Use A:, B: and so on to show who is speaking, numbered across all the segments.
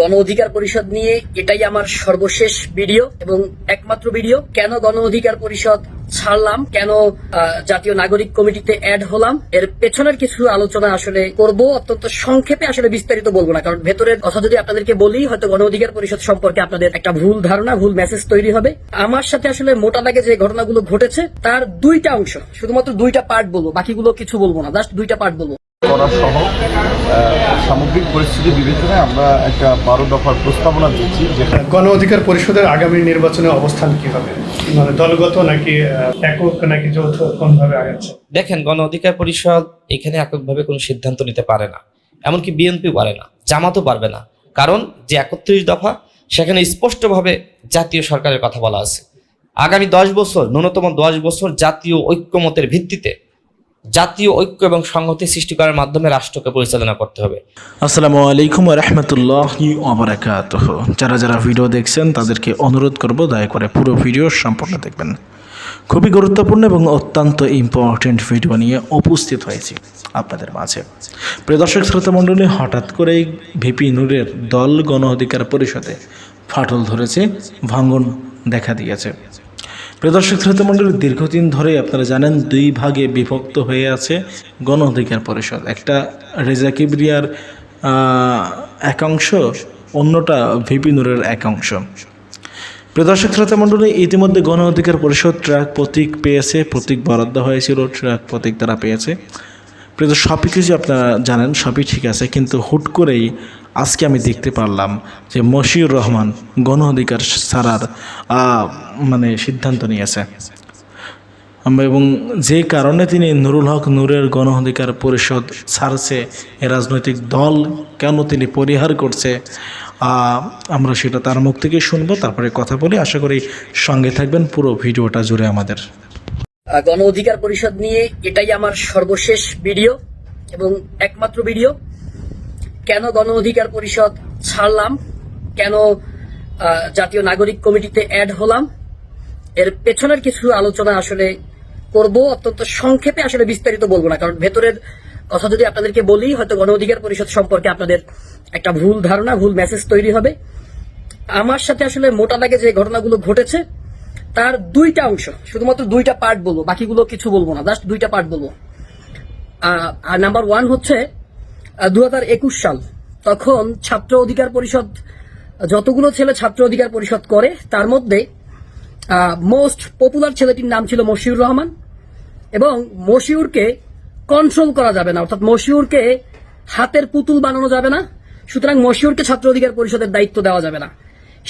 A: গণ অধিকার পরিষদ নিয়ে এটাই আমার সর্বশেষ ভিডিও এবং একমাত্র ভিডিও। কেন গণ অধিকার পরিষদ ছাড়লাম? কেন জাতীয় নাগরিক কমিটিতে অ্যাড হলাম? এর পেছনের কিছু আলোচনা আসলে করব। অত্যন্ত সংক্ষেপে আসলে বিস্তারিত বলব না, কারণ ভেতরের কথা যদি আপনাদেরকে বলি, হয়তো গণ অধিকার পরিষদ সম্পর্কে আপনাদের একটা ভুল ধারণা, ভুল মেসেজ তৈরি হবে। আমার সাথে আসলে মোটা দাগে যে ঘটনাগুলো ঘটেছে, তার দুইটা অংশ, শুধুমাত্র দুইটা পার্ট বলব, বাকিগুলো কিছু বলব না জাস্ট দুইটা পার্ট বলব।
B: করা সহ সামগ্রিক পরিস্থিতি বিবেচনায় আমরা একটা বারো দফার প্রস্তাবনা দিচ্ছি যেটা
C: গণ অধিকার পরিষদের আগামী নির্বাচনে অবস্থান কি হবে? মানে দলগত নাকি একক নাকি যৌথ কোনভাবে আগাচ্ছে?
D: দেখেন গণ অধিকার পরিষদ এখানে এককভাবে কোনো সিদ্ধান্ত নিতে পারে না। এমনকি বিএনপি পারে না জামাতও পারবে না। কারণ যে একত্রিশ দফা সেখানে স্পষ্টভাবে জাতীয় সরকারের কথা বলা আছে। আগামী দশ বছর ন্যূনতম দশ বছর জাতীয় ঐক্যমতের ভিত্তিতে জাতীয় ঐক্য এবং সংহতি সৃষ্টি করার মাধ্যমে রাষ্ট্রকে পরিচালনা করতে হবে।
E: আসসালামু আলাইকুম রহমতুল্লাহ অবরাকাত যারা যারা ভিডিও দেখছেন, তাদেরকে অনুরোধ করব দয়া করে পুরো ভিডিও সম্পূর্ণ দেখবেন। খুবই গুরুত্বপূর্ণ এবং অত্যন্ত ইম্পর্টেন্ট ভিডিও নিয়ে উপস্থিত হয়েছি আপনাদের মাঝে। প্রিয় দর্শক শ্রোতা মণ্ডলী, হঠাৎ করেই ভিপি নূরের দল গণ অধিকার পরিষদে ফাটল ধরেছে, ভাঙন দেখা দিয়েছে। প্রিয় দর্শক শ্রোতা মণ্ডলী দীর্ঘদিন ধরে আপনারা জানেন দুই ভাগে বিভক্ত হয়ে আছে গণ অধিকার পরিষদ। একটা রেজা কিবরিয়ার একাংশ, অন্যটা ভিপি নূরের একাংশ। প্রিয় দর্শক শ্রোতা মণ্ডলী ইতিমধ্যে গণ অধিকার পরিষদ ট্রাক প্রতীক পেয়েছে, প্রতীক বরাদ্দ হয়েছিল, ট্রাক প্রতীক তারা পেয়েছে। সবই কিছু আপনারা জানেন, সবই ঠিক আছে, কিন্তু হুট করেই আজকে আমি দেখতে পারলাম যে মশিউর রহমান গণ অধিকার ছাড়ার মানে সিদ্ধান্ত নিয়েছে। এবং যে কারণে তিনি নুরুল হক নূরের গণ অধিকার পরিষদ ছাড়ছে রাজনৈতিক দল কেন তিনি পরিহার করছে আমরা সেটা তার মুখ থেকে শুনব, তারপরে কথা বলি। আশা করি সঙ্গে থাকবেন পুরো ভিডিওটা জুড়ে আমাদের।
A: গণ অধিকার পরিষদ নিয়ে এটাই আমার সর্বশেষ ভিডিও এবং একমাত্র ভিডিও। কেন গণ অধিকার পরিষদ ছাড়লাম? কেন জাতীয় নাগরিক কমিটিতে অ্যাড হলাম? এর পেছনের কিছু আলোচনা আসলে করব, অত্যন্ত সংক্ষেপে আসলে বিস্তারিত বলব না, কারণ ভেতরের কথা যদি আপনাদেরকে বলি, হয়তো গণ অধিকার পরিষদ সম্পর্কে আপনাদের একটা ভুল ধারণা, ভুল মেসেজ তৈরি হবে। আমার সাথে আসলে মোটা দাগে যে ঘটনাগুলো ঘটেছে, তার দুইটা অংশ, শুধুমাত্র দুইটা পার্ট বলব, বাকিগুলো কিছু বলব না জাস্ট দুইটা পার্ট বলব। আর নাম্বার ওয়ান হচ্ছে দু একুশ সাল। তখন ছাত্র অধিকার পরিষদ, যতগুলো ছেলে ছাত্র অধিকার পরিষদ করে, তার মধ্যে মোস্ট পপুলার ছেলেটির নাম ছিল মশিউর রহমান এবং মশিউরকে কন্ট্রোল করা যাবে না। অর্থাৎ মশিউরকে হাতের পুতুল বানানো যাবে না, সুতরাং মশিউরকে ছাত্র অধিকার পরিষদের দায়িত্ব দেওয়া যাবে না।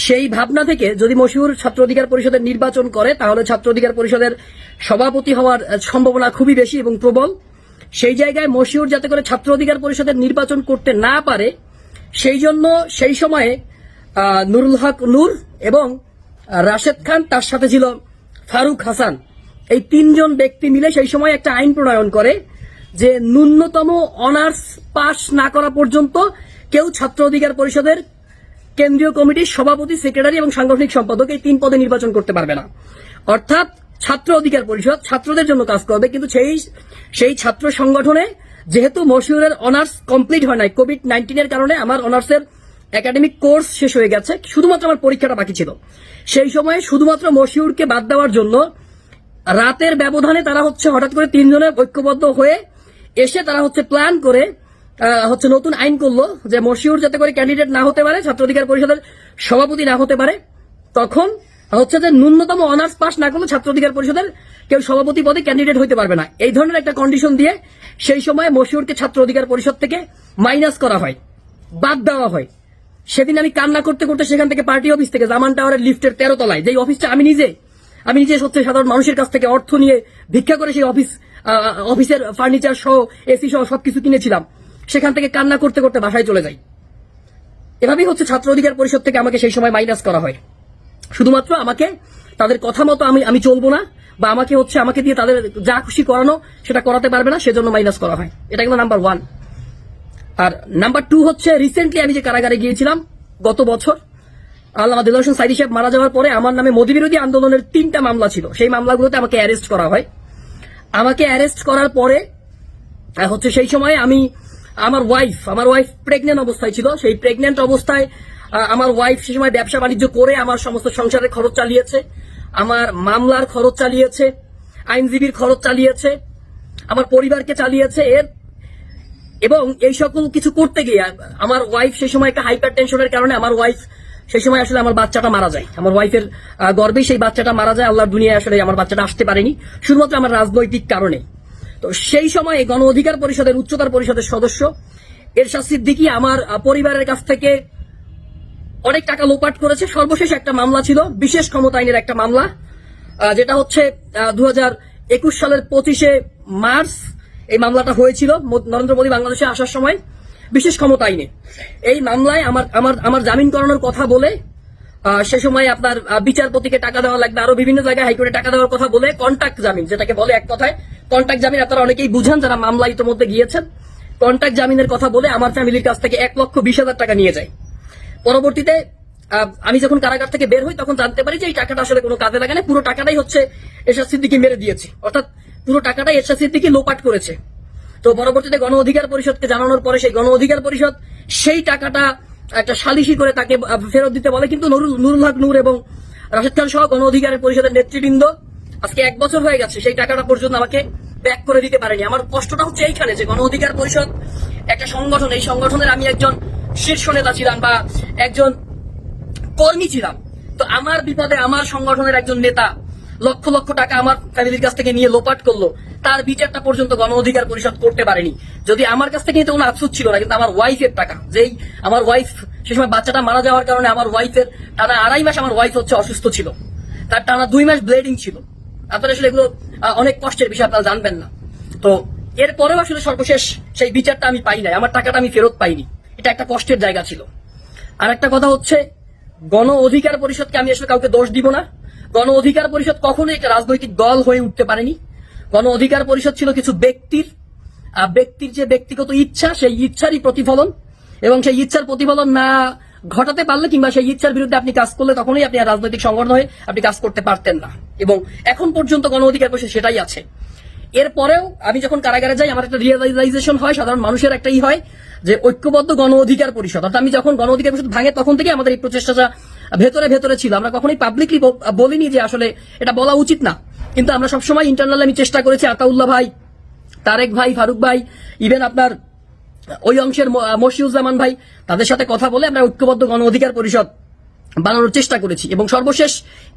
A: সেই ভাবনা থেকে যদি মশিউর ছাত্র অধিকার পরিষদের নির্বাচন করে, তাহলে ছাত্র অধিকার পরিষদের সভাপতি হওয়ার সম্ভাবনা খুবই বেশি এবং প্রবল। সেই জায়গায় মশিউর যাতে করে ছাত্র অধিকার পরিষদের নির্বাচন করতে না পারে, সেই জন্য সেই সময়ে নুরুল হক নূর এবং রাশেদ খান তার সাথে ছিল ফারুক হাসান। এই তিনজন ব্যক্তি মিলে সেই সময় একটা আইন প্রণয়ন করে যে ন্যূনতম অনার্স পাস না করা পর্যন্ত কেউ ছাত্র অধিকার পরিষদের কেন্দ্রীয় কমিটির সভাপতি, সেক্রেটারি এবং সাংগঠনিক সম্পাদক এই তিন পদে নির্বাচন করতে পারবে না। অর্থাৎ ছাত্র অধিকার পরিষদ, ছাত্রদের জন্য কাজ করবে, কিন্তু সেই সেই ছাত্র সংগঠনে যেহেতু মশিউরের অনার্স কমপ্লিট হয় নাই, কোভিড নাইন্টিনের কারণে আমার অনার্সের একাডেমিক কোর্স শেষ হয়ে গেছে, শুধুমাত্র আমার পরীক্ষাটা বাকি ছিল। সেই সময়ে শুধুমাত্র মশিউরকে বাদ দেওয়ার জন্য রাতের ব্যবধানে তারা হচ্ছে হঠাৎ করে তিনজনের ঐক্যবদ্ধ হয়ে এসে তারা হচ্ছে প্ল্যান করে হচ্ছে নতুন আইন করল যে মশিউর যাতে করে ক্যান্ডিডেট না হতে পারে, ছাত্র অধিকার পরিষদের সভাপতি না হতে পারে, তখন হচ্ছে যে ন্যূনতম অনার্স পাস না করলে ছাত্র অধিকার পরিষদের কেউ সভাপতি পদে ক্যান্ডিডেট হতে পারবে না। এই ধরনের একটা কন্ডিশন দিয়ে সেই সময় মশিউরকে ছাত্র অধিকার পরিষদ থেকে মাইনাস করা হয়, বাদ দেওয়া হয়। সেদিন আমি কান্না করতে করতে সেখান থেকে পার্টি অফিস থেকে জামান টাওয়ারের লিফটের তেরো তলায়, যেই অফিসটা আমি নিজে আমি নিজে হচ্ছে সাধারণ মানুষের কাছ থেকে অর্থ নিয়ে ভিক্ষা করে সেই অফিস অফিসের ফার্নিচার সহ এসি সহ সবকিছু কিনেছিলাম, সেখান থেকে কান্না করতে করতে বাসায় চলে যাই। এভাবেই হচ্ছে ছাত্র অধিকার পরিষদ থেকে আমাকে সেই সময় মাইনাস করা হয়। শুধুমাত্র আমাকে, তাদের কথা মতো আমি আমি চলবো না, বা আমাকে হচ্ছে, আমাকে দিয়ে তাদের যা খুশি করানো, সেটা করাতে পারবে না, সেজন্য মাইনাস করা হয়। এটা কিন্তু নাম্বার ওয়ান আর নাম্বার টু হচ্ছে রিসেন্টলি আমি যে কারাগারে গিয়েছিলাম, গত বছর আল্লাহ দিল হোসেন সাইদি সাহেব মারা যাওয়ার পরে আমার নামে মোদী বিরোধী আন্দোলনের তিনটা মামলা ছিল। সেই মামলাগুলোতে আমাকে অ্যারেস্ট করা হয়। আমাকে অ্যারেস্ট করার পরে হচ্ছে সেই সময় আমি, আমার ওয়াইফ আমার ওয়াইফ প্রেগনেন্ট অবস্থায় ছিল। সেই প্রেগনেন্ট অবস্থায় আমার ওয়াইফ সে সময় ব্যবসা বাণিজ্য করে আমার সমস্ত সংসারের খরচ চালিয়েছে, আমার মামলার খরচ চালিয়েছে, আইনজীবীর খরচ চালিয়েছে, আমার পরিবারকে চালিয়েছে, এর এবং এই সকল কিছু করতে গিয়ে আমার ওয়াইফ সেই সময় একটা হাইপার টেনশনের কারণে আমার ওয়াইফ সেই সময় আসলে আমার বাচ্চাটা মারা যায়। আমার ওয়াইফের গর্বে সেই বাচ্চাটা মারা যায়, আল্লাহর দুনিয়ায় আসলে আমার বাচ্চাটা আসতে পারেনি, শুধুমাত্র আমার রাজনৈতিক কারণে। তো সেই সময় গণ অধিকার পরিষদের, উচ্চতর পরিষদের সদস্য এরশাদ সিদ্দিকী আমার পরিবারের কাছ থেকে অনেক টাকা লোপাট করেছে। সর্বশেষ একটা মামলা ছিল, বিশেষ ক্ষমতা আইনের একটা মামলা যেটা হচ্ছে দু একুশ সালের পঁচিশে মার্চ এই মামলাটা হয়েছিল নরেন্দ্র মোদী বাংলাদেশে আসার সময়, বিশেষ ক্ষমতা আইনে। এই মামলায় আমার আমার আমার জামিন করানোর কথা বলে সে সময় আপনার বিচারপতিকে টাকা দেওয়া লাগবে, আরও বিভিন্ন জায়গায় হাইকোর্টে টাকা দেওয়ার কথা বলে কন্ট্যাক্ট জামিন, যেটাকে বলে এক কথায় কন্ট্যাক্ট জামিন আপনারা অনেকেই বুঝেন যারা মামলা ইতিমধ্যে গিয়েছেন। কন্ট্যাক্ট জামিনের কথা বলে আমার ফ্যামিলির কাছ থেকে এক লক্ষ বিশ হাজার টাকা নিয়ে যায়। পরবর্তীতে আমি যখন কারাগার থেকে বের হই, তখন জানতে পারি যে এই টাকাটা আসলে কোনো কাজে লাগে না। পুরো টাকাটাই হচ্ছে এরশাদ সিদ্দিকি মেরে দিয়েছে। অর্থাৎ পুরো টাকাটাই এরশাদ সিদ্দিকি লোপাট করেছে। তো পরবর্তীতে গণ অধিকার পরিষদকে জানানোর পরে সেই গণ অধিকার পরিষদ সেই টাকাটা একটা সালিশি করে তাকে ফেরত দিতে বলে। কিন্তু নুরুল হক নূর এবং রাশেদ খান সহ গণ অধিকার পরিষদের নেতৃবৃন্দ আজকে এক বছর হয়ে গেছে সেই টাকাটা পর্যন্ত আমাকে ব্যাক করে দিতে পারেনি। আমার কষ্টটা হচ্ছে এইখানে যে গণ অধিকার পরিষদ একটা সংগঠন, এই সংগঠনের আমি একজন শীর্ষ নেতা ছিলাম বা একজন কর্মী ছিলাম। তো আমার বিপদে আমার সংগঠনের একজন নেতা লক্ষ লক্ষ টাকা আমার ফ্যামিলির কাছ থেকে নিয়ে লোপাট করল। তার বিচারটা পর্যন্ত গণ অধিকার পরিষদ করতে পারেনি। যদি আমার কাছ থেকে কোনো আফসোস ছিল না, কিন্তু আমার ওয়াইফের টাকা, যেই আমার ওয়াইফ সে সময় বাচ্চাটা মারা যাওয়ার কারণে আমার ওয়াইফের টানা আড়াই মাস আমার ওয়াইফ হচ্ছে অসুস্থ ছিল। তার টানা দুই মাস ব্লিডিং ছিল। আপনারা আসলে এগুলো অনেক কষ্টের বিষয়, আপনারা জানবেন না। তো এরপরেও আসলে সর্বশেষ সেই বিচারটা আমি পাই নাই। আমার টাকাটা আমি ফেরত পাইনি। এটা একটা কষ্টের জায়গা ছিল। আর একটা কথা হচ্ছে, গণ অধিকার পরিষদকে আমি আসলে কাউকে দোষ দিব না। গণ অধিকার পরিষদ কখনোই একটা রাজনৈতিক দল হয়ে উঠতে পারেনি। গণ অধিকার পরিষদ ছিল কিছু ব্যক্তির ব্যক্তির যে ব্যক্তিগত ইচ্ছা, সেই ইচ্ছারই প্রতিফলন। এবং সেই ইচ্ছার প্রতিফলন না ঘটাতে পারলে কিংবা সেই ইচ্ছার বিরুদ্ধে আপনি কাজ করলে তখনই আপনি রাজনৈতিক সংগঠন হয়ে আপনি কাজ করতে পারতেন না। এবং এখন পর্যন্ত গণ অধিকার পরিষদ সেটাই আছে। এরপরেও আমি যখন কারাগারে যাই, আমার একটা রিয়েলাইজেশন হয়, সাধারণ মানুষের একটাই হয় যে ঐক্যবদ্ধ গণ অধিকার পরিষদ। অর্থাৎ আমি যখন গণ অধিকার পরিষদ ভাঙে, তখন থেকে আমাদের এই প্রচেষ্টাটা ভেতরে ভেতরে ছিল। আমরা কখনোই পাবলিকলি বলিনি যে আসলে এটা বলা উচিত না। কিন্তু আমরা সবসময় ইন্টারনাল আমি চেষ্টা করেছি, আতাউল্লাহ ভাই, তারেক ভাই, ফারুক ভাই ইভেন আপনার ওই অংশের মশিউজ্জামান ভাই, তাদের সাথে কথা বলে আমরা ঐক্যবদ্ধ গণ অধিকার পরিষদ বানানোর চেষ্টা করেছি এবং সর্বশেষ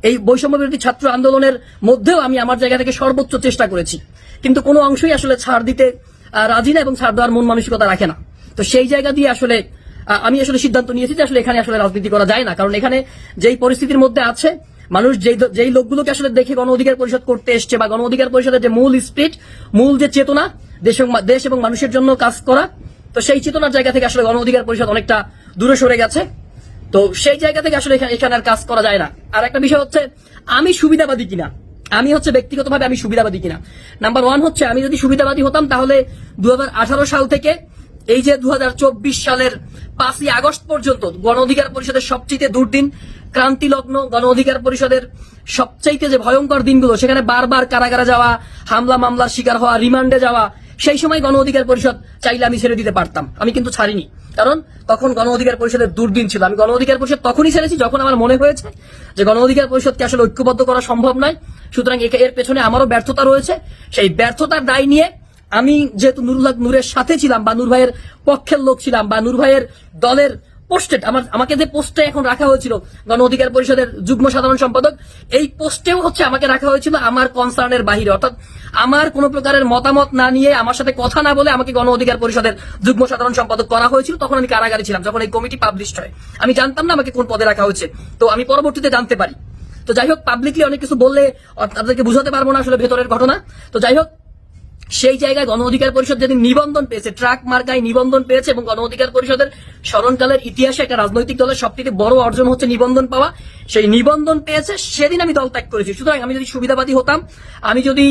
A: এই বৈষম্য বিরোধী ছাত্র আন্দোলনের মধ্যেও আমি আমার জায়গা থেকে সর্বোচ্চ চেষ্টা করেছি। কিন্তু কোনো অংশই আসলে ছাড় দিতে রাজি না এবং ছাড় দেওয়ার মন মানসিকতা রাখে না। তো সেই জায়গা দিয়ে আসলে আমি আসলে সিদ্ধান্ত নিয়েছি যে আসলে এখানে আসলে রাজনীতি করা যায় না। কারণ এখানে যেই পরিস্থিতির মধ্যে আছে, মানুষ যেই যেই লোকগুলোকে আসলে দেখে গণ অধিকার পরিষদ করতে এসছে বা গণ অধিকার পরিষদের যে মূল স্পিরিট, মূল যে চেতনা, দেশ দেশ এবং মানুষের জন্য কাজ করা, তো সেই চেতনার জায়গা থেকে আসলে গণ অধিকার পরিষদ অনেকটা দূরে সরে গেছে। তো সেই জায়গা থেকে আসলে এখানে আর কাজ করা যায় না। আর একটা বিষয় হচ্ছে, আমি সুবিধাবাদী কিনা? আমি হচ্ছে ব্যক্তিগতভাবে আমি সুবিধাবাদী কিনা? নাম্বার ওয়ান হচ্ছে, আমি যদি সুবিধাবাদী হতাম, তাহলে দু হাজার আঠারো সাল থেকে এই যে দু হাজার চব্বিশ সালের পাঁচই আগস্ট পর্যন্ত গণ অধিকার পরিষদের সবচেয়ে দুর্দিন ক্রান্তি লগ্ন গণ অধিকার পরিষদের সবচাইতে যে ভয়ঙ্কর দিনগুলো, সেখানে বারবার কারাগারে যাওয়া হামলা মামলার শিকার হওয়া, রিমান্ডে যাওয়া সেই সময় গণ অধিকার পরিষদ চাইলে আমি ছেড়ে দিতে পারতাম। আমি কিন্তু ছাড়িনি। কারণ তখন গণ অধিকার পরিষদের দুর্দিন ছিল। আমি গণ অধিকার পরিষদ তখনই ছেড়েছি যখন আমার মনে হয়েছে যে গণ অধিকার পরিষদকে আসলে ঐক্যবদ্ধ করা সম্ভব নয়। সুতরাং এর পেছনে আমারও ব্যর্থতা রয়েছে। সেই ব্যর্থতার দায় নিয়ে আমি যেহেতু নুরুল্লাহ নূরের সাথে ছিলাম বা নূর ভাইয়ের পক্ষের লোক ছিলাম বা নূর ভাইয়ের দলের পোস্টেড আমার, আমাকে যে পোস্টে এখন রাখা হয়েছিল, গণ অধিকার পরিষদের যুগ্ম সাধারণ সম্পাদক, এই পোস্টেও হচ্ছে আমাকে রাখা হয়েছিল আমার কনসার্নের বাহিরে। অর্থাৎ আমার কোনো প্রকারের মতামত না নিয়ে আমার সাথে কথা না বলে আমাকে গণ অধিকার পরিষদের যুগ্ম সাধারণ সম্পাদক করা হয়েছিল, তখন আমি কারাগারে ছিলাম, যখন এই কমিটি পাবলিশ হয়। আমি জানতাম না আমাকে কোন পদে রাখা হয়েছে, তো আমি পরবর্তীতে জানতে পারি। তো যাই হোক পাবলিকলি অনেক কিছু বললে তাদেরকে বুঝাতে পারব না আসলে ভেতরের ঘটনা। তো যাই হোক সেই জায়গায় গণ অধিকার পরিষদ যেদিন নিবন্ধন পেয়েছে, ট্রাক মার্কায় নিবন্ধন পেয়েছে এবং গণ অধিকার পরিষদের স্মরণকালের ইতিহাসে একটা রাজনৈতিক দলের সবথেকে বড় অর্জন হচ্ছে নিবন্ধন পাওয়া। সেই নিবন্ধন পেয়েছে, সেদিন আমি দল ত্যাগ করেছি। সুতরাং আমি যদি সুবিধাবাদী হতাম, আমি যদি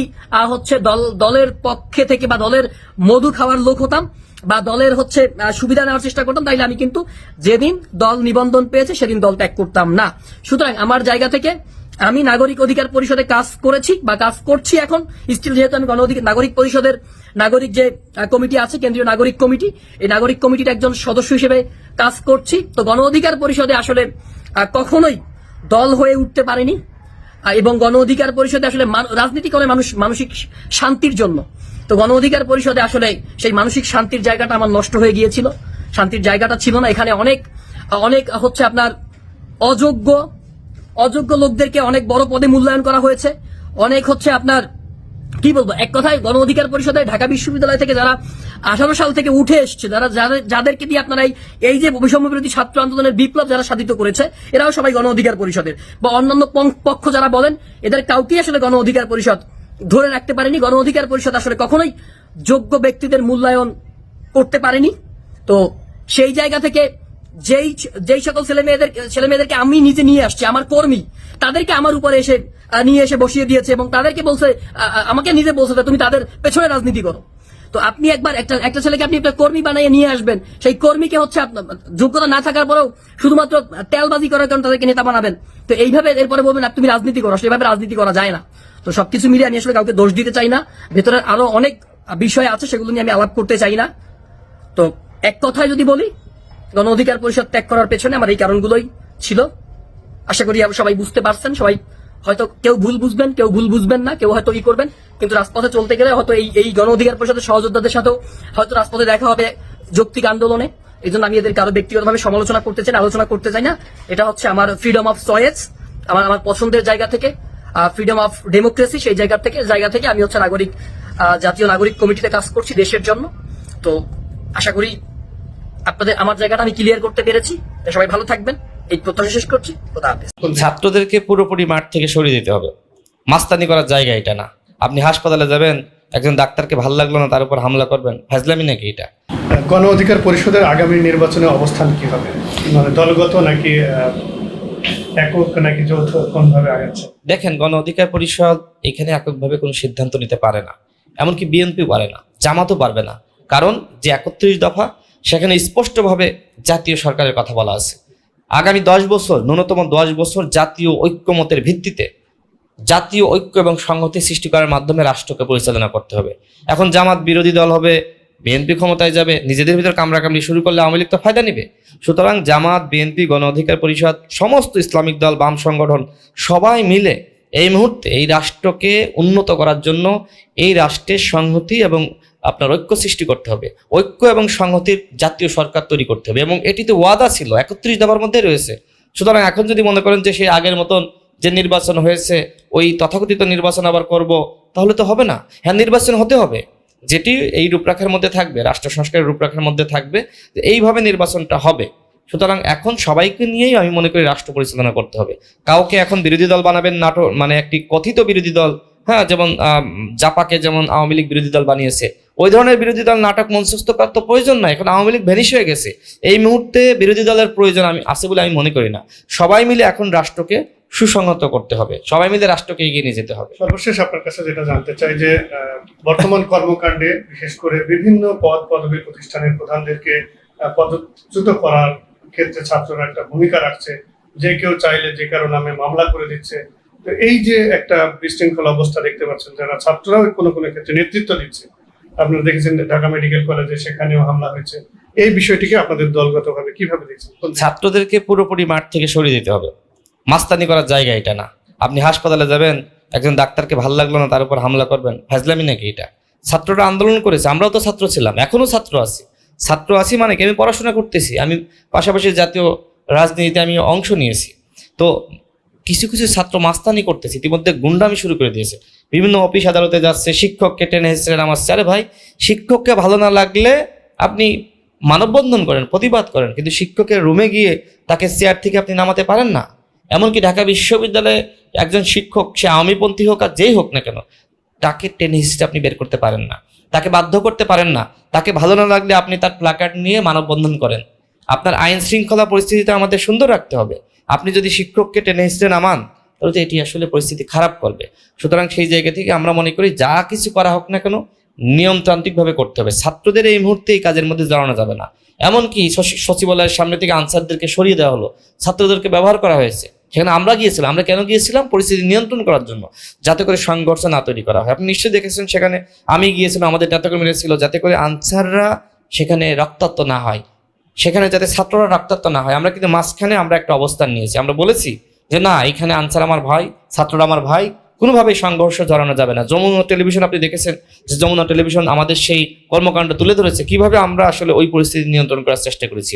A: হচ্ছে দল, দলের পক্ষে থেকে বা দলের মধু খাওয়ার লোক হতাম বা দলের হচ্ছে সুবিধা নেওয়ার চেষ্টা করতাম, তাইলে আমি কিন্তু যেদিন দল নিবন্ধন পেয়েছে, সেদিন দল ত্যাগ করতাম না। সুতরাং আমার জায়গা থেকে আমি নাগরিক অধিকার পরিষদে কাজ করেছি বা কাজ করছি এখন। স্টিল যেহেতু আমি গণ অধিকার নাগরিক পরিষদের নাগরিক যে কমিটি আছে, কেন্দ্রীয় নাগরিক কমিটি, এই নাগরিক কমিটির একজন সদস্য হিসেবে কাজ করছি। তো গণ অধিকার পরিষদে আসলে কখনোই দল হয়ে উঠতে পারেনি। এবং গণ অধিকার পরিষদে আসলে রাজনীতি করে মানুষ মানসিক শান্তির জন্য। তো গণ অধিকার পরিষদে আসলে সেই মানসিক শান্তির জায়গাটা আমার নষ্ট হয়ে গিয়েছিল। শান্তির জায়গাটা ছিল না। এখানে অনেক অনেক হচ্ছে আপনার অযোগ্য অযোগ্য লোকদেরকে অনেক বড় পদে মূল্যায়ন করা হয়েছে। অনেক হচ্ছে আপনার, কি বলব, এক কথায় গণ অধিকার পরিষদে ঢাকা বিশ্ববিদ্যালয় থেকে যারা আঠারো সাল থেকে উঠে এসছে, যারা যাদের, যাদেরকে দিয়ে আপনারা এই- যে বৈষম্য বিরোধী ছাত্র আন্দোলনের বিপ্লব যারা সাধিত করেছে, এরাও সবাই গণ অধিকার পরিষদের। বা অন্যান্য পক্ষ যারা বলেন, এদের কাউকে আসলে গণ অধিকার পরিষদ ধরে রাখতে পারেনি। গণ অধিকার পরিষদ আসলে কখনোই যোগ্য ব্যক্তিদের মূল্যায়ন করতে পারেনি। তো সেই জায়গা থেকে যেই যেই সকল ছেলে মেয়েদের ছেলে মেয়েদেরকে আমি নিজে নিয়ে আসছি, আমার কর্মী, তাদেরকে আমার উপরে এসে নিয়ে এসে বসিয়ে দিয়েছে এবং তাদেরকে বলছে আমাকে নিজে বলছে তুমি তাদের পেছনে রাজনীতি করো। তো আপনি একবার একটা একটা ছেলেকে আপনি একটা কর্মী বানিয়ে নিয়ে আসবেন, সেই কর্মীকে হচ্ছে যোগ্যতা না থাকার পরেও শুধুমাত্র তেলবাজি করার কারণে তাদেরকে নেতা বানাবেন। তো এইভাবে এরপরে বলবেন তুমি রাজনীতি করো। সেভাবে রাজনীতি করা যায় না। তো সবকিছু মিলিয়ে আমি আসলে কাউকে দোষ দিতে চাই না। ভেতরে আরও অনেক বিষয় আছে, সেগুলো নিয়ে আমি আলাপ করতে চাই না। তো এক কথায় যদি বলি গণ অধিকার পরিষদ ত্যাগ করার পেছনে আমার এই কারণগুলোই ছিল। আশা করি সবাই বুঝতে পারছেন, সবাই হয়তো কেউ ভুল বুঝবেন, কেউ ভুল বুঝবেন না, কেউ হয়তো ই করবেন, কিন্তু রাজপথে চলতে গেলে হয়তো এই এই গণ অধিকার পরিষদের সহযোদ্ধাদের সাথেও হয়তো রাজপথে দেখা হবে যৌক্তিক আন্দোলনে। এই জন্য আমি এদেরকে আরও ব্যক্তিগতভাবে সমালোচনা করতে চাই আলোচনা করতে চাই না। এটা হচ্ছে আমার ফ্রিডম অফ চয়েস আমার আমার পছন্দের জায়গা থেকে। ফ্রিডম অফ ডেমোক্রেসি সেই জায়গা থেকে জায়গা থেকে আমি হচ্ছে নাগরিক জাতীয় নাগরিক কমিটিতে কাজ করছি দেশের জন্য। তো আশা করি আপনাদের আমার জায়গাটা আমি ক্লিয়ার করতে পেরেছি। সবাই ভালো থাকবেন। এই প্রত্যাশা শেষ করছি। খোদা হাফেজ।
D: ছাত্রদেরকে পুরোপুরি মাঠ থেকে সরিয়ে দিতে হবে। মাস্তানি করার জায়গা এটা না। আপনি হাসপাতালে যাবেন একজন ডাক্তারকে ভালো লাগল না তার উপর হামলা করবেন। ফাজলামি নাকি এটা?
C: গণ অধিকার পরিষদের আগামী নির্বাচনে অবস্থান কি হবে? মানে দলগত নাকি একক নাকি যৌথ কোন ভাবে আগাচ্ছে?
D: দেখেন গণ অধিকার পরিষদ এখানে এককভাবে কোনো সিদ্ধান্ত নিতে পারে না। এমনকি বিএনপি পারে না জামাতও পারবে না। কারণ যে একত্রিশ দফা সেখানে স্পষ্টভাবে জাতীয় সরকারের কথা বলা আছে। আগামী দশ বছর, ন্যূনতম দশ বছর জাতীয় ঐক্যমতের ভিত্তিতে জাতীয় ঐক্য এবং সংহতি সৃষ্টি করার মাধ্যমে রাষ্ট্রকে পরিচালনা করতে হবে। এখন জামাত বিরোধী দল হবে, বিএনপি ক্ষমতায় যাবে, নিজেদের ভিতর কামড়াকামড়ি শুরু করলে আওয়ামী লীগ তো ফায়দা নিবে। সুতরাং জামাত, বিএনপি, গণ অধিকার পরিষদ, সমস্ত ইসলামিক দল, বাম সংগঠন, সবাই মিলে এই মুহূর্তে এই রাষ্ট্রকে উন্নত করার জন্য এই রাষ্ট্রের সংহতি এবং আপনার ঐক্য সৃষ্টি করতে হবে। ঐক্য এবং সংহতির জাতীয় সরকার তৈরি করতে হবে এবং এটিতে ওয়াদা ছিল, একত্রিশ দফার মধ্যে রয়েছে। সুতরাং এখন যদি মনে করেন যে সেই আগের মতন যে নির্বাচন হয়েছে, ওই তথাকথিত নির্বাচন আবার করব, তাহলে তো হবে না। হ্যাঁ নির্বাচন হতে হবে। যেটি এই রূপরেখার মধ্যে থাকবে, রাষ্ট্র সংস্কারের রূপরেখার মধ্যে থাকবে, যে এইভাবে নির্বাচনটা হবে। সুতরাং এখন সবাইকে নিয়েই আমি মনে করি রাষ্ট্র পরিচালনা করতে হবে। কাউকে এখন বিরোধী দল বানাবেন, নাটক মানে একটি কথিত বিরোধী দল হ্যাঁ যেমন জাপাকে যেমন আওয়ামী লীগ বিরোধী দল বানিয়েছে ওই ধরনের বিরোধী দল নাটক মঞ্চস্থ করার তো প্রয়োজন নাই, এখন আওয়ামী লীগ ভ্যানিশ হয়ে গেছে। এই মুহূর্তে বিরোধী দলের প্রয়োজন আমি আছে বলে আমি মনে করি না। সবাই মিলে এখন রাষ্ট্রকে সুসংহত করতে হবে, সবাই মিলে রাষ্ট্রকে এগিয়ে নিয়ে যেতে হবে।
C: সর্বশেষ আপনার কাছে যেটা জানতে চাই যে বর্তমান কর্মকাণ্ডে, বিশেষ করে বিভিন্ন পদ পদবী প্রতিষ্ঠানের প্রধানদেরকে পদচ্যুত করার ক্ষেত্রে ছাত্ররা একটা ভূমিকা রাখছে। যে কেউ চাইলে যে কারও নামে মামলা করে দিচ্ছে। তো এই যে একটা বিশৃঙ্খল অবস্থা দেখতে পাচ্ছেন, যারা ছাত্ররাও কোনো কোনো ক্ষেত্রে নেতৃত্ব দিচ্ছে আপনারা দেখেছেন ঢাকা মেডিকেল কলেজে সেখানেও হামলা হয়েছে। এই বিষয়টিকে আপনাদের দলগতভাবে কীভাবে দেখছেন?
D: ছাত্রদেরকে পুরোপুরি মাঠ থেকে সরিয়ে দিতে হবে। মাস্তানি করার জায়গা এটা না। আপনি হাসপাতালে যাবেন, একজন ডাক্তারকে ভালো লাগল না, তার উপর হামলা করবেন। ফাজলামি নাকি এটা? ছাত্ররা আন্দোলন করেছে, আমরাও তো ছাত্র ছিলাম, এখনও ছাত্র আছি। ছাত্র আছি মানে কি? আমি পড়াশোনা করতেছি, আমি পাশাপাশি জাতীয় রাজনীতিতে আমি অংশ নিয়েছি। তো কিছু কিছু ছাত্র মাস্তানি করতেছে, ইতিমধ্যে গুন্ডামি শুরু করে দিয়েছে। বিভিন্ন অফিস আদালতে যাচ্ছে, শিক্ষককে টেনে হেসড়ে নামাচ্ছে। আরে ভাই, শিক্ষককে ভালো না লাগলে আপনি মানববন্ধন করেন, প্রতিবাদ করেন, কিন্তু শিক্ষকের রুমে গিয়ে তাকে চেয়ার থেকে আপনি নামাতে পারেন না। এমনকি ঢাকা বিশ্ববিদ্যালয়ে একজন শিক্ষক, সে আওয়ামীপন্থী হোক আর যেই হোক না কেন, তাকে টেনে হিসেবে আপনি বের করতে পারেন না। তাকে বাধ্য করতে পারেন না। তাকে ভালো না লাগলে আপনি তার প্লাকার্ড নিয়ে মানববন্ধন করেন। আপনার আইন শৃঙ্খলা পরিস্থিতিটা আমাদের সুন্দর রাখতে হবে। আপনি যদি শিক্ষককে টেনে হিসেবে নামান তাহলে তো এটি আসলে পরিস্থিতি খারাপ করবে। সুতরাং সেই জায়গা থেকে আমরা মনে করি যা কিছু করা হোক না কেন, নিয়মতান্ত্রিকভাবে করতে হবে। ছাত্রদের এই মুহূর্তে এই কাজের মধ্যে জড়ানো যাবে না। এমনকি সচিবালয়ের সামনে থেকে আনসারদেরকে সরিয়ে দেওয়া হলো। ছাত্রদেরকে ব্যবহার করা হয়েছে। সেখানে আমরা গিয়েছিলাম, আমরা কেন গিয়েছিলাম? পরিস্থিতি নিয়ন্ত্রণ করার জন্য, যাতে করে সংঘর্ষ না তৈরি করা হয়। আপনি নিশ্চয়ই দেখেছেন সেখানে আমি গিয়েছিলাম, আমাদের নেতাকর্মীরা ছিল, যাতে করে আনসাররা সেখানে রক্তাক্ত না হয়। সেখানে যাতে ছাত্ররা রক্তাক্ত না হয়, আমরা কিন্তু মাঝখানে আমরা একটা অবস্থান নিয়েছি। আমরা বলেছি যে, না, এখানে আনসার আমার ভাই, ছাত্ররা আমার ভাই, কোনোভাবেই সংঘর্ষ জড়ানো যাবে না। যমুনা টেলিভিশন আপনি দেখেছেন যে, যমুনা টেলিভিশন আমাদের সেই কর্মকাণ্ড তুলে ধরেছে। কীভাবে আমরা আসলে ওই পরিস্থিতি নিয়ন্ত্রণ করার চেষ্টা করেছি?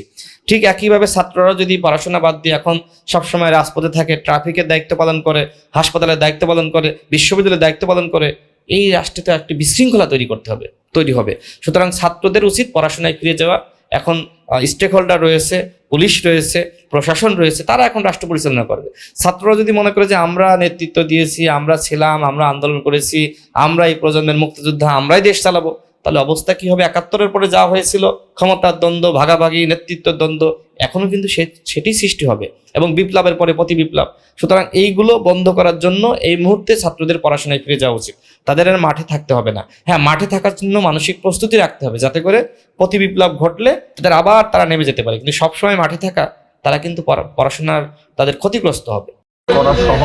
D: ঠিক একইভাবে ছাত্ররা যদি পড়াশোনা বাদ দিয়ে এখন সবসময় রাজপথে থাকে, ট্রাফিকের দায়িত্ব পালন করে, হাসপাতালের দায়িত্ব পালন করে, বিশ্ববিদ্যালয়ের দায়িত্ব পালন করে, এই রাষ্ট্রে তো একটি বিশৃঙ্খলা তৈরি করতে হবে, তৈরি হবে। সুতরাং ছাত্রদের উচিত পড়াশোনায় ফিরে যাওয়া এখন স্টেক হোল্ডার রয়েছে, পুলিশ রয়েছে, প্রশাসন রয়েছে, তারা এখন রাষ্ট্র পরিচালনা করবে। ছাত্ররা যদি মনে করে যে আমরা নেতৃত্ব দিয়েছি, আমরা ছিলাম, আমরা আন্দোলন করেছি, আমরা এই প্রজন্মের মুক্তিযোদ্ধা, আমরাই দেশ চালাবো তাহলে অবস্থা কি হবে? একাত্তরের পরে যা হয়েছিল ক্ষমতার দ্বন্দ্ব, ভাগাভাগি নেতৃত্বের দ্বন্দ্ব, এখনও কিন্তু সেটি সৃষ্টি হবে এবং বিপ্লবের পরে প্রতি বিপ্লব। সুতরাং এইগুলো বন্ধ করার জন্য এই মুহূর্তে ছাত্রদের পড়াশোনায় ফিরে যাওয়া উচিত। তাদের আর মাঠে থাকতে হবে না। হ্যাঁ মাঠে থাকার জন্য মানসিক প্রস্তুতি রাখতে হবে যাতে করে প্রতি বিপ্লব ঘটলে তাদের আবার তারা নেমে যেতে পারে। কিন্তু সবসময় মাঠে থাকা, তারা কিন্তু পড়া- পড়াশোনার তাদের ক্ষতিগ্রস্ত হবে।
B: করা সহ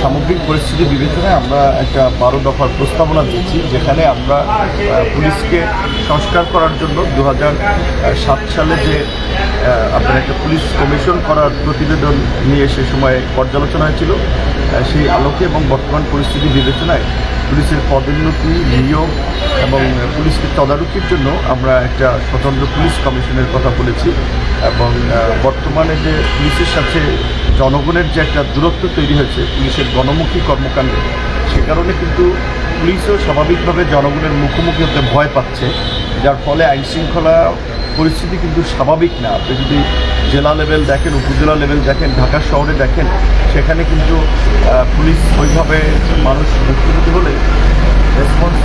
B: সামগ্রিক পরিস্থিতি বিবেচনায় আমরা একটা বারো দফার প্রস্তাবনা দিচ্ছি যেখানে আমরা পুলিশকে সংস্কার করার জন্য দু সাত সালে যে আপনার একটা পুলিশ কমিশন করার প্রতিবেদন নিয়ে সে সময় পর্যালোচনা হয়েছিল। সেই আলোকে এবং বর্তমান পরিস্থিতি বিবেচনায় পুলিশের পদোন্নতি, নিয়োগ এবং পুলিশকে তদারকির জন্য আমরা একটা স্বতন্ত্র পুলিশ কমিশনের কথা বলেছি এবং বর্তমানে যে পুলিশের সাথে জনগণের যে একটা দূরত্ব তৈরি হয়েছে, পুলিশের গণমুখী কর্মকাণ্ডে, সে কারণে কিন্তু পুলিশও স্বাভাবিকভাবে জনগণের মুখোমুখি হতে ভয় পাচ্ছে। যার ফলে আইনশৃঙ্খলা পরিস্থিতি কিন্তু স্বাভাবিক না। আপনি যদি জেলা লেভেল দেখেন, উপজেলা লেভেল দেখেন, ঢাকা শহরে দেখেন, সেখানে কিন্তু পুলিশ ওইভাবে মানুষ মুক্তিপতি হলে রেসপন্স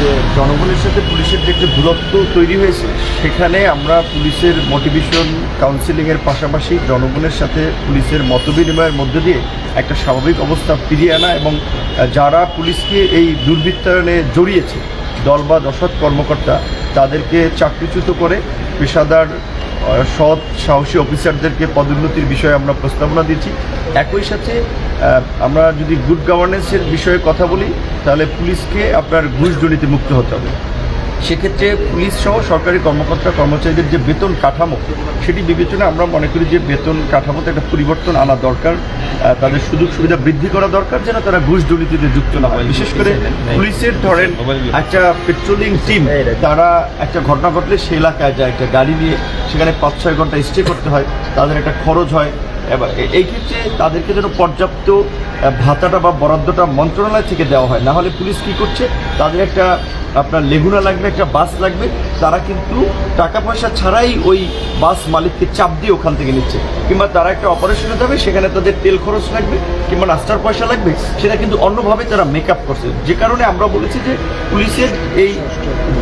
B: যে জনগণের সাথে পুলিশের যে একটা দূরত্ব তৈরি হয়েছে, সেখানে আমরা পুলিশের মোটিভেশন কাউন্সিলিংয়ের পাশাপাশি জনগণের সাথে পুলিশের মতবিনিময়ের মধ্য দিয়ে একটা স্বাভাবিক অবস্থা ফিরিয়ে আনা এবং যারা পুলিশকে এই দুর্বৃত্তায়নে জড়িয়েছে, দল বা দশৎ কর্মকর্তা, তাদেরকে চাকরিচ্যুত করে পেশাদার সৎ সাহসী অফিসারদেরকে পদোন্নতির বিষয়ে আমরা প্রস্তাবনা দিচ্ছি। একই সাথে আমরা যদি গুড গভর্নেন্সের বিষয়ে কথা বলি, তাহলে পুলিশকে আপনার ঘুষ দুর্নীতি মুক্ত হতে হবে। সেক্ষেত্রে পুলিশ সহ সরকারি কর্মকর্তা, কর্মচারীদের যে বেতন কাঠামো, সেটি বিবেচনায় আমরা মনে করি যে বেতন কাঠামোতে একটা পরিবর্তন আনা দরকার। তাদের সুযোগ সুবিধা বৃদ্ধি করা দরকার যেন তারা ঘুষ দুর্নীতিতে যুক্ত না হয়। বিশেষ করে পুলিশের ধরেন একটা পেট্রোলিং টিম তারা একটা ঘটনা ঘটলে সে এলাকায় যায়, একটা গাড়ি নিয়ে সেখানে পাঁচ ছয় ঘণ্টা স্টে করতে হয়, তাদের একটা খরচ হয়। এবার এই ক্ষেত্রে তাদেরকে যেন পর্যাপ্ত ভাতাটা বা বরাদ্দটা মন্ত্রণালয় থেকে দেওয়া হয়, না হলে পুলিশ কী করছে? তাদের একটা আপনার লেগুনা লাগবে, একটা বাস লাগবে, তারা কিন্তু টাকা পয়সা ছাড়াই ওই বাস মালিককে চাপ দিয়ে ওখান থেকে নিচ্ছে। কিংবা তারা একটা অপারেশনে যাবে, সেখানে তাদের তেল খরচ লাগবে, কিংবা নাস্তার পয়সা লাগবে, সেটা কিন্তু অন্যভাবে তারা মেক আপ করছে। যে কারণে আমরা বলেছি যে পুলিশের এই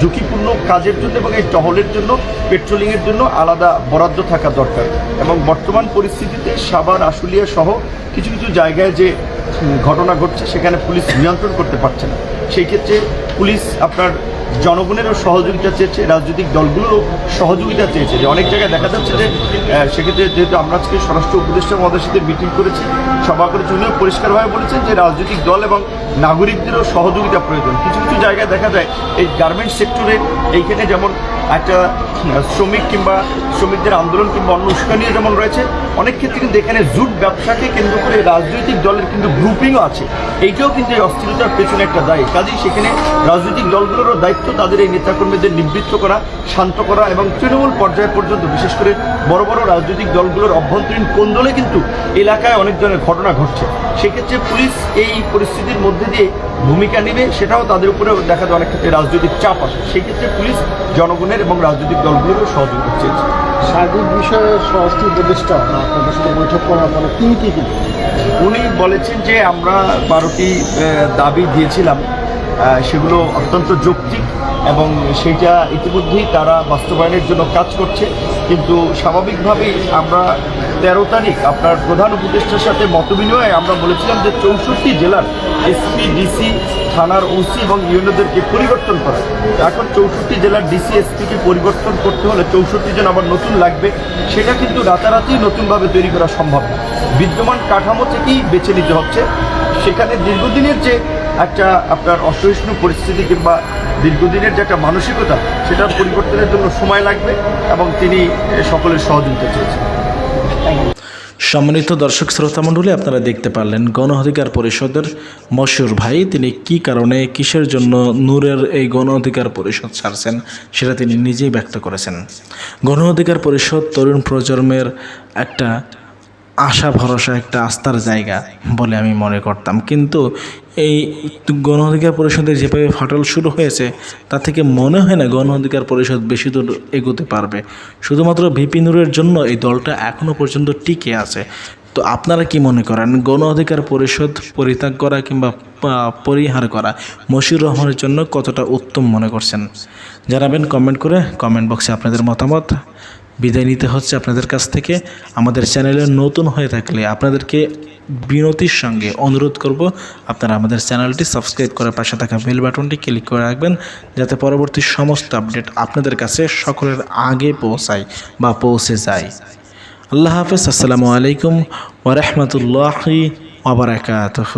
B: ঝুঁকিপূর্ণ কাজের জন্য এবং এই টহলের জন্য পেট্রোলিংয়ের জন্য আলাদা বরাদ্দ থাকা দরকার। এবং বর্তমান পরিস্থিতিতে সাভার, আশুলিয়া সহ কিছু কিছু জায়গায় যে ঘটনা ঘটছে, সেখানে পুলিশ নিয়ন্ত্রণ করতে পারছে না। সেই ক্ষেত্রে পুলিশ আপনার জনগণেরও সহযোগিতা চেয়েছে, রাজনৈতিক দলগুলোরও সহযোগিতা চেয়েছে। যে অনেক জায়গায় দেখা যাচ্ছে যে সেক্ষেত্রে যেহেতু আমরা আজকে স্বরাষ্ট্র উপদেষ্টা মহাদের সাথে মিটিং করেছি, সভা করেছি, উনিও পরিষ্কারভাবে বলেছেন যে রাজনৈতিক দল এবং নাগরিকদেরও সহযোগিতা প্রয়োজন। কিছু কিছু জায়গায় দেখা যায় এই গার্মেন্টস সেক্টরে এইখানে যেমন একটা শ্রমিক কিংবা শ্রমিকদের আন্দোলন কিংবা অন্য উস্কানিও যেমন রয়েছে, অনেক ক্ষেত্রে কিন্তু এখানে জুট ব্যবসাকে কেন্দ্র করে রাজনৈতিক দলের কিন্তু গ্রুপিংও আছে। এইটাও কিন্তু এই অস্থিরতার পেছনে একটা দায়ী। কাজেই সেখানে রাজনৈতিক দলগুলোরও দায়িত্ব তাদের এই নেতাকর্মীদের নিবৃত্ত করা, শান্ত করা এবং তৃণমূল পর্যায় পর্যন্ত, বিশেষ করে বড় বড় রাজনৈতিক দলগুলোর অভ্যন্তরীণ কোন্দলে কিন্তু এলাকায় অনেক ধরনের ঘটনা ঘটছে। সেক্ষেত্রে পুলিশ এই পরিস্থিতির মধ্যে দিয়ে ভূমিকা নেবে সেটাও তাদের উপরে দেখা যায় অনেক ক্ষেত্রে রাজনৈতিক চাপ আসে। সেই ক্ষেত্রে পুলিশ জনগণের এবং রাজনৈতিক দলগুলোরও সহযোগিতা চেয়েছে।
F: সার্বিক বিষয়ে স্বরাষ্ট্র উপদেষ্টা আপনাদের সাথে বৈঠক করার পরে তিনি কি
B: উনি বলেছেন যে আমরা বারোটি দাবি দিয়েছিলাম। সেগুলো অত্যন্ত যৌক্তিক এবং সেইটা ইতিমধ্যেই তারা বাস্তবায়নের জন্য কাজ করছে। কিন্তু স্বাভাবিকভাবেই আমরা তেরো তারিখ আপনার প্রধান উপদেষ্টার সাথে মতবিনিময়ে আমরা বলেছিলাম যে চৌষট্টি জেলার এসপি, ডিসি, থানার ওসি এবং ইউনোদেরকে পরিবর্তন করা। এখন চৌষট্টি জেলার ডিসিএসপিকে পরিবর্তন করতে হলে চৌষট্টি জন আবার নতুন লাগবে। সেটা কিন্তু রাতারাতি নতুনভাবে তৈরি করা সম্ভব না। বিদ্যমান কাঠামো থেকেই বেছে নিতে হচ্ছে। সেখানে দীর্ঘদিনের যে একটা আপনার অসহিষ্ণু পরিস্থিতি কিংবা দীর্ঘদিনের যে একটা মানসিকতা, সেটার পরিবর্তনের জন্য সময় লাগবে এবং তিনি সকলের সহযোগিতা চেয়েছেন।
E: সম্মানিত দর্শক শ্রোতা মণ্ডলী, আপনারা দেখতে পারলেন গণ অধিকার পরিষদের মশুর ভাই। তিনি কি কারণে, কিসের জন্য নূরের এই গণ অধিকার পরিষদ ছাড়ছেন সেটা তিনি নিজেই ব্যক্ত করেছেন। গণ অধিকার পরিষদ তরুণ প্রজন্মের একটা আশা ভরসা একটা আস্থার জায়গা বলে আমি মনে করতাম। কিন্তু এই গণ অধিকার পরিষদের যেভাবে ফাটল শুরু হয়েছে, তা থেকে মনে হয় না গণ অধিকার পরিষদ বেশি দূর এগোতে পারবে। শুধুমাত্র ভিপি নুরের জন্য এই দলটা এখনও পর্যন্ত টিকে আছে। তো আপনারা কি মনে করেন, গণ অধিকার পরিষদ পরিত্যাগ করা কিংবা পরিহার করা মশিউর রহমানের জন্য কতটা উত্তম মনে করছেন? জানাবেন কমেন্ট করে, কমেন্ট বক্সে আপনাদের মতামত। বিদায় নিতে হচ্ছে আপনাদের কাছ থেকে। আমাদের চ্যানেলে নতুন হয়ে থাকলে আপনাদেরকে বিনতির সঙ্গে অনুরোধ করব, আপনারা আমাদের চ্যানেলটি সাবস্ক্রাইব করার পাশে থাকা বেল বাটনটি ক্লিক করে রাখবেন, যাতে পরবর্তী সমস্ত আপডেট আপনাদের কাছে সকলের আগে পৌঁছায় বা পৌঁছে যায়। আল্লাহ হাফেজ, আসসালামু আলাইকুম ওরহমতুল্লাহি ওবরাকাতহ